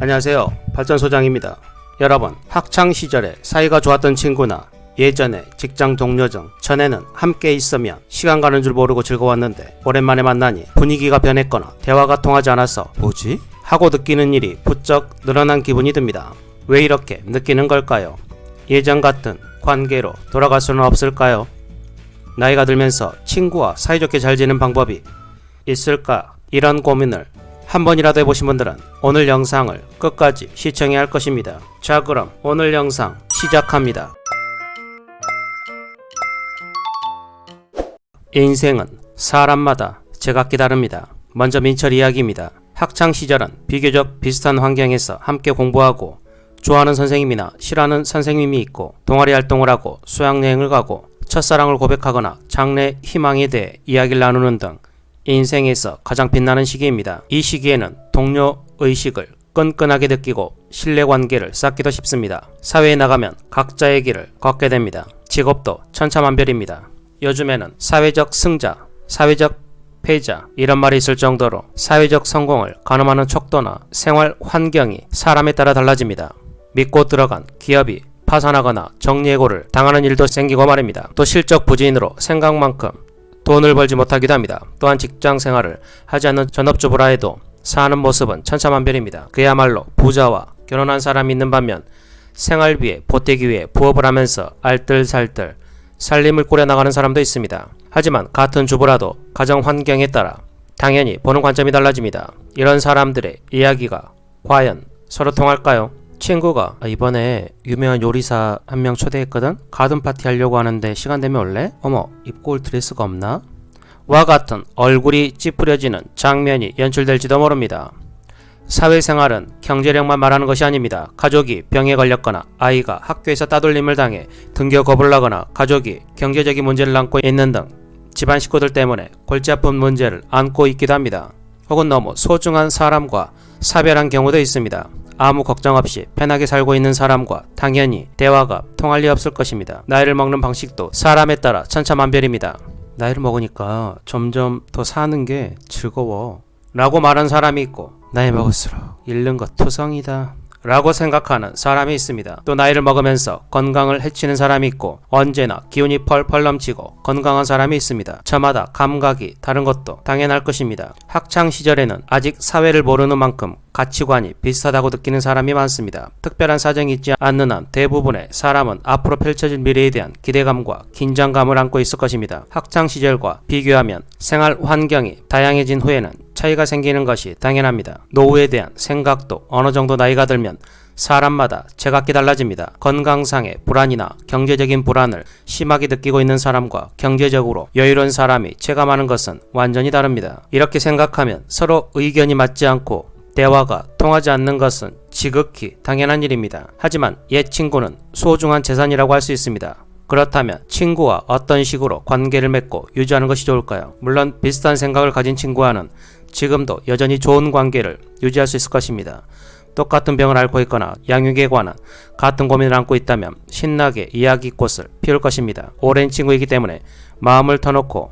안녕하세요. 발전소장입니다. 여러분, 학창 시절에 사이가 좋았던 친구나 예전에 직장 동료 중 전에는 함께 있으면 시간 가는 줄 모르고 즐거웠는데 오랜만에 만나니 분위기가 변했거나 대화가 통하지 않아서 뭐지? 하고 느끼는 일이 부쩍 늘어난 기분이 듭니다. 왜 이렇게 느끼는 걸까요? 예전 같은 관계로 돌아갈 수는 없을까요? 나이가 들면서 친구와 사이좋게 잘 지내는 방법이 있을까? 이런 고민을 한 번이라도 해보신 분들은 오늘 영상을 끝까지 시청해야 할 것입니다. 자 그럼 오늘 영상 시작합니다. 인생은 사람마다 제각기 다릅니다. 먼저 민철 이야기입니다. 학창 시절은 비교적 비슷한 환경에서 함께 공부하고 좋아하는 선생님이나 싫어하는 선생님이 있고 동아리 활동을 하고 수학여행을 가고 첫사랑을 고백하거나 장래 희망에 대해 이야기를 나누는 등 인생에서 가장 빛나는 시기입니다. 이 시기에는 동료 의식을 끈끈하게 느끼고 신뢰관계를 쌓기도 쉽습니다. 사회에 나가면 각자의 길을 걷게 됩니다. 직업도 천차만별입니다. 요즘에는 사회적 승자, 사회적 패자 이런 말이 있을 정도로 사회적 성공을 가늠하는 척도나 생활 환경이 사람에 따라 달라집니다. 믿고 들어간 기업이 파산하거나 정리해고를 당하는 일도 생기고 말입니다. 또 실적 부진으로 생각만큼 돈을 벌지 못하기도 합니다. 또한 직장 생활을 하지 않는 전업주부라 해도 사는 모습은 천차만별입니다. 그야말로 부자와 결혼한 사람이 있는 반면 생활비에 보태기 위해 부업을 하면서 알뜰살뜰 살림을 꾸려나가는 사람도 있습니다. 하지만 같은 주부라도 가정 환경에 따라 당연히 보는 관점이 달라집니다. 이런 사람들의 이야기가 과연 서로 통할까요? 친구가 아, 이번에 유명한 요리사 한 명 초대했거든? 가든 파티 하려고 하는데 시간 되면 올래? 어머 입고 올 드레스가 없나? 와 같은 얼굴이 찌푸려지는 장면이 연출될지도 모릅니다. 사회생활은 경제력만 말하는 것이 아닙니다. 가족이 병에 걸렸거나 아이가 학교에서 따돌림을 당해 등교 거부를 하거나 가족이 경제적인 문제를 안고 있는 등 집안 식구들 때문에 골치 아픈 문제를 안고 있기도 합니다. 혹은 너무 소중한 사람과 사별한 경우도 있습니다. 아무 걱정 없이 편하게 살고 있는 사람과 당연히 대화가 통할 리 없을 것입니다. 나이를 먹는 방식도 사람에 따라 천차만별입니다. 나이를 먹으니까 점점 더 사는 게 즐거워. 라고 말한 사람이 있고 나이 먹을수록 잃는 것 투성이다. 라고 생각하는 사람이 있습니다. 또 나이를 먹으면서 건강을 해치는 사람이 있고 언제나 기운이 펄펄 넘치고 건강한 사람이 있습니다. 저마다 감각이 다른 것도 당연할 것입니다. 학창 시절에는 아직 사회를 모르는 만큼 가치관이 비슷하다고 느끼는 사람이 많습니다. 특별한 사정이 있지 않는 한 대부분의 사람은 앞으로 펼쳐질 미래에 대한 기대감과 긴장감을 안고 있을 것입니다. 학창 시절과 비교하면 생활 환경이 다양해진 후에는 차이가 생기는 것이 당연합니다. 노후에 대한 생각도 어느 정도 나이가 들면 사람마다 제각기 달라집니다. 건강상의 불안이나 경제적인 불안을 심하게 느끼고 있는 사람과 경제적으로 여유로운 사람이 체감하는 것은 완전히 다릅니다. 이렇게 생각하면 서로 의견이 맞지 않고 대화가 통하지 않는 것은 지극히 당연한 일입니다. 하지만 옛 친구는 소중한 재산이라고 할 수 있습니다. 그렇다면 친구와 어떤 식으로 관계를 맺고 유지하는 것이 좋을까요? 물론 비슷한 생각을 가진 친구와는 지금도 여전히 좋은 관계를 유지할 수 있을 것입니다. 똑같은 병을 앓고 있거나 양육에 관한 같은 고민을 안고 있다면 신나게 이야기꽃을 피울 것입니다. 오랜 친구이기 때문에 마음을 터놓고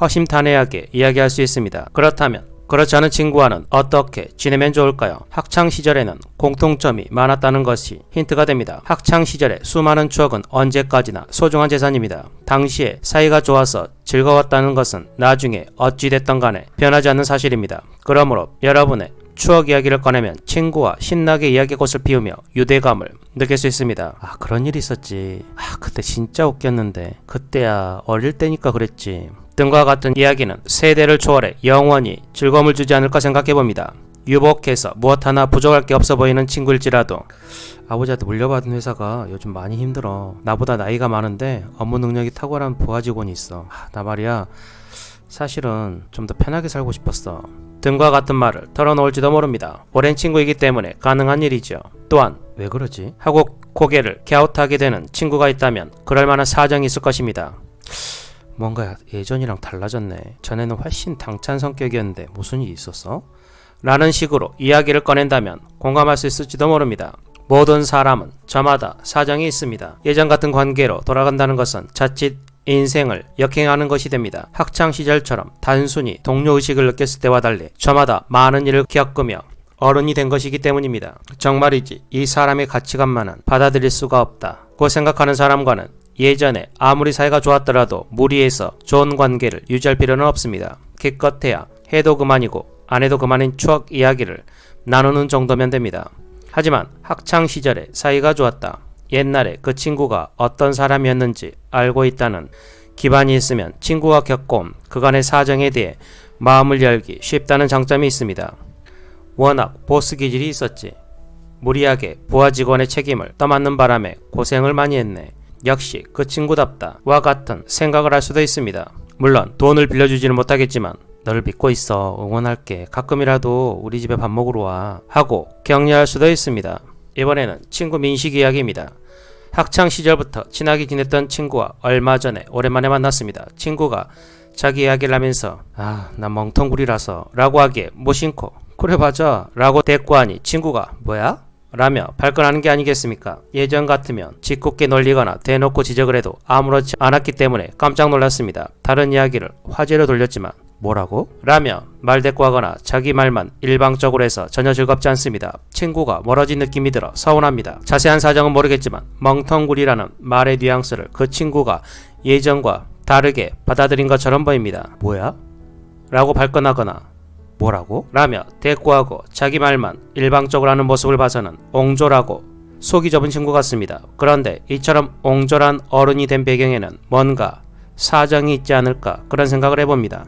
허심탄회하게 이야기할 수 있습니다. 그렇다면 그렇지 않은 친구와는 어떻게 지내면 좋을까요? 학창 시절에는 공통점이 많았다는 것이 힌트가 됩니다. 학창 시절의 수많은 추억은 언제까지나 소중한 재산입니다. 당시에 사이가 좋아서 즐거웠다는 것은 나중에 어찌됐던 간에 변하지 않는 사실입니다. 그러므로 여러분의 추억 이야기를 꺼내면 친구와 신나게 이야기꽃을 피우며 유대감을 느낄 수 있습니다. 아 그런 일이 있었지. 아 그때 진짜 웃겼는데 그때야 어릴 때니까 그랬지. 등과 같은 이야기는 세대를 초월해 영원히 즐거움을 주지 않을까 생각해 봅니다. 유복해서 무엇 하나 부족할 게 없어 보이는 친구일지라도 아버지한테 물려받은 회사가 요즘 많이 힘들어. 나보다 나이가 많은데 업무 능력이 탁월한 부하 직원이 있어. 아, 나 말이야. 사실은 좀 더 편하게 살고 싶었어. 등과 같은 말을 털어놓을지도 모릅니다. 오랜 친구이기 때문에 가능한 일이죠. 또한 왜 그러지? 하고 고개를 갸웃하게 되는 친구가 있다면 그럴 만한 사정이 있을 것입니다. 뭔가 예전이랑 달라졌네. 전에는 훨씬 당찬 성격이었는데 무슨 일이 있었어? 라는 식으로 이야기를 꺼낸다면 공감할 수 있을지도 모릅니다. 모든 사람은 저마다 사정이 있습니다. 예전 같은 관계로 돌아간다는 것은 자칫 인생을 역행하는 것이 됩니다. 학창 시절처럼 단순히 동료 의식을 느꼈을 때와 달리 저마다 많은 일을 겪으며 어른이 된 것이기 때문입니다. 정말이지 이 사람의 가치관만은 받아들일 수가 없다. 고 생각하는 사람과는 예전에 아무리 사이가 좋았더라도 무리해서 좋은 관계를 유지할 필요는 없습니다. 기껏해야 해도 그만이고 안 해도 그만인 추억 이야기를 나누는 정도면 됩니다. 하지만 학창 시절에 사이가 좋았다. 옛날에 그 친구가 어떤 사람이었는지 알고 있다는 기반이 있으면 친구가 겪어온 그간의 사정에 대해 마음을 열기 쉽다는 장점이 있습니다. 워낙 보스 기질이 있었지. 무리하게 부하 직원의 책임을 떠맡는 바람에 고생을 많이 했네. 역시 그 친구답다. 와 같은 생각을 할 수도 있습니다. 물론 돈을 빌려주지는 못하겠지만 널 믿고 있어 응원할게 가끔이라도 우리 집에 밥 먹으러 와 하고 격려할 수도 있습니다. 이번에는 친구 민식 이야기입니다. 학창 시절부터 친하게 지냈던 친구와 얼마 전에 오랜만에 만났습니다. 친구가 자기 이야기를 하면서 아 나 멍텅구리라서 라고 하기에 무심코 그래 맞아 라고 대꾸하니 친구가 뭐야? 라며 발끈하는 게 아니겠습니까? 예전 같으면 짓궂게 놀리거나 대놓고 지적을 해도 아무렇지 않았기 때문에 깜짝 놀랐습니다. 다른 이야기를 화제로 돌렸지만 뭐라고? 라며 말대꾸하거나 자기 말만 일방적으로 해서 전혀 즐겁지 않습니다. 친구가 멀어진 느낌이 들어 서운합니다. 자세한 사정은 모르겠지만 멍텅구리라는 말의 뉘앙스를 그 친구가 예전과 다르게 받아들인 것처럼 보입니다. 뭐야? 라고 발끈하거나 뭐라고? 라며 대꾸하고 자기 말만 일방적으로 하는 모습을 봐서는 옹졸하고 속이 좁은 친구 같습니다. 그런데 이처럼 옹졸한 어른이 된 배경에는 뭔가 사정이 있지 않을까 그런 생각을 해봅니다.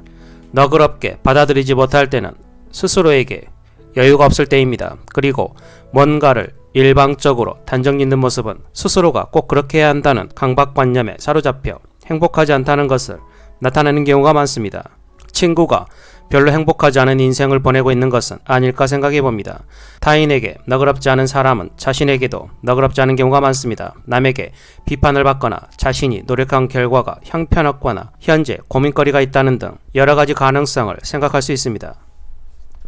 너그럽게 받아들이지 못할 때는 스스로에게 여유가 없을 때입니다. 그리고 뭔가를 일방적으로 단정 짓는 모습은 스스로가 꼭 그렇게 해야 한다는 강박관념에 사로잡혀 행복하지 않다는 것을 나타내는 경우가 많습니다. 친구가 별로 행복하지 않은 인생을 보내고 있는 것은 아닐까 생각해 봅니다. 타인에게 너그럽지 않은 사람은 자신에게도 너그럽지 않은 경우가 많습니다. 남에게 비판을 받거나 자신이 노력한 결과가 형편없거나 현재 고민거리가 있다는 등 여러 가지 가능성을 생각할 수 있습니다.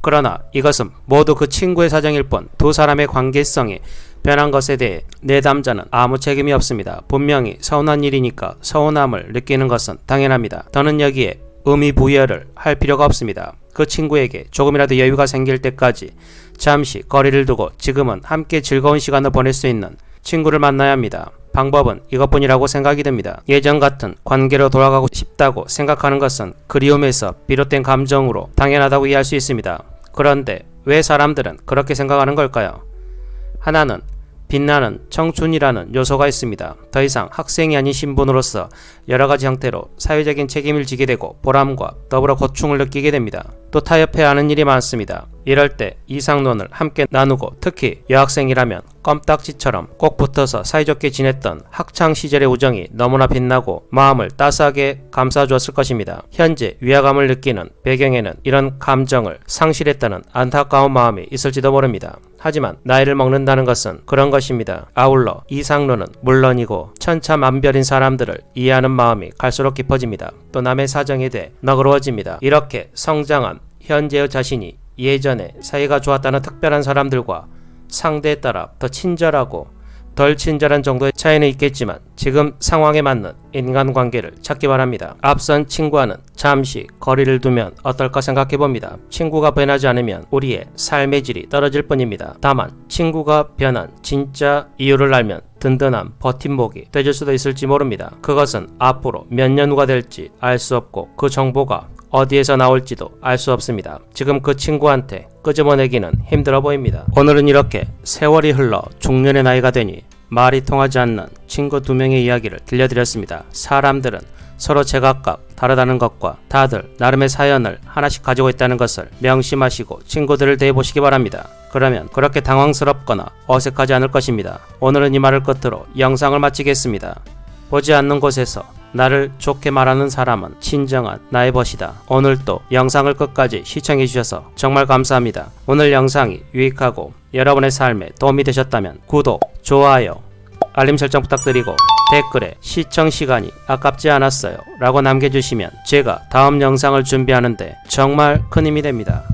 그러나 이것은 모두 그 친구의 사정일 뿐 두 사람의 관계성이 변한 것에 대해 내담자는 아무 책임이 없습니다. 분명히 서운한 일이니까 서운함을 느끼는 것은 당연합니다. 더는 여기에 의미 부여를 할 필요가 없습니다. 그 친구에게 조금이라도 여유가 생길 때까지 잠시 거리를 두고 지금은 함께 즐거운 시간을 보낼 수 있는 친구를 만나야 합니다. 방법은 이것뿐이라고 생각이 듭니다. 예전 같은 관계로 돌아가고 싶다고 생각하는 것은 그리움에서 비롯된 감정으로 당연하다고 이해할 수 있습니다. 그런데 왜 사람들은 그렇게 생각하는 걸까요? 하나는 빛나는 청춘이라는 요소가 있습니다. 더 이상 학생이 아닌 신분으로서 여러 가지 형태로 사회적인 책임을 지게 되고 보람과 더불어 고충을 느끼게 됩니다. 또 타협해야 하는 일이 많습니다. 이럴 때 이상론을 함께 나누고 특히 여학생이라면 껌딱지처럼 꼭 붙어서 사이좋게 지냈던 학창 시절의 우정이 너무나 빛나고 마음을 따스하게 감싸주었을 것입니다. 현재 위화감을 느끼는 배경에는 이런 감정을 상실했다는 안타까운 마음이 있을지도 모릅니다. 하지만 나이를 먹는다는 것은 그런 것입니다. 아울러 이상론은 물론이고 천차만별인 사람들을 이해하는 마음이 갈수록 깊어집니다. 또 남의 사정에 대해 너그러워집니다. 이렇게 성장한 현재의 자신이 예전에 사이가 좋았다는 특별한 사람들과 상대에 따라 더 친절하고 덜 친절한 정도의 차이는 있겠지만 지금 상황에 맞는 인간관계를 찾기 바랍니다. 앞선 친구와는 잠시 거리를 두면 어떨까 생각해 봅니다. 친구가 변하지 않으면 우리의 삶의 질이 떨어질 뿐입니다. 다만 친구가 변한 진짜 이유를 알면 든든한 버팀목이 되줄 수도 있을지 모릅니다. 그것은 앞으로 몇 년 후가 될지 알 수 없고 그 정보가 어디에서 나올지도 알 수 없습니다. 지금 그 친구한테 끄집어내기는 힘들어 보입니다. 오늘은 이렇게 세월이 흘러 중년의 나이가 되니 말이 통하지 않는 친구 두 명의 이야기를 들려드렸습니다. 사람들은 서로 제각각 다르다는 것과 다들 나름의 사연을 하나씩 가지고 있다는 것을 명심하시고 친구들을 대해보시기 바랍니다. 그러면 그렇게 당황스럽거나 어색하지 않을 것입니다. 오늘은 이 말을 끝으로 영상을 마치겠습니다. 보지 않는 곳에서 나를 좋게 말하는 사람은 친정한 나의 벗이다. 오늘도 영상을 끝까지 시청해 주셔서 정말 감사합니다. 오늘 영상이 유익하고 여러분의 삶에 도움이 되셨다면 구독, 좋아요, 알림 설정 부탁드리고 댓글에 시청 시간이 아깝지 않았어요 라고 남겨주시면 제가 다음 영상을 준비하는데 정말 큰 힘이 됩니다.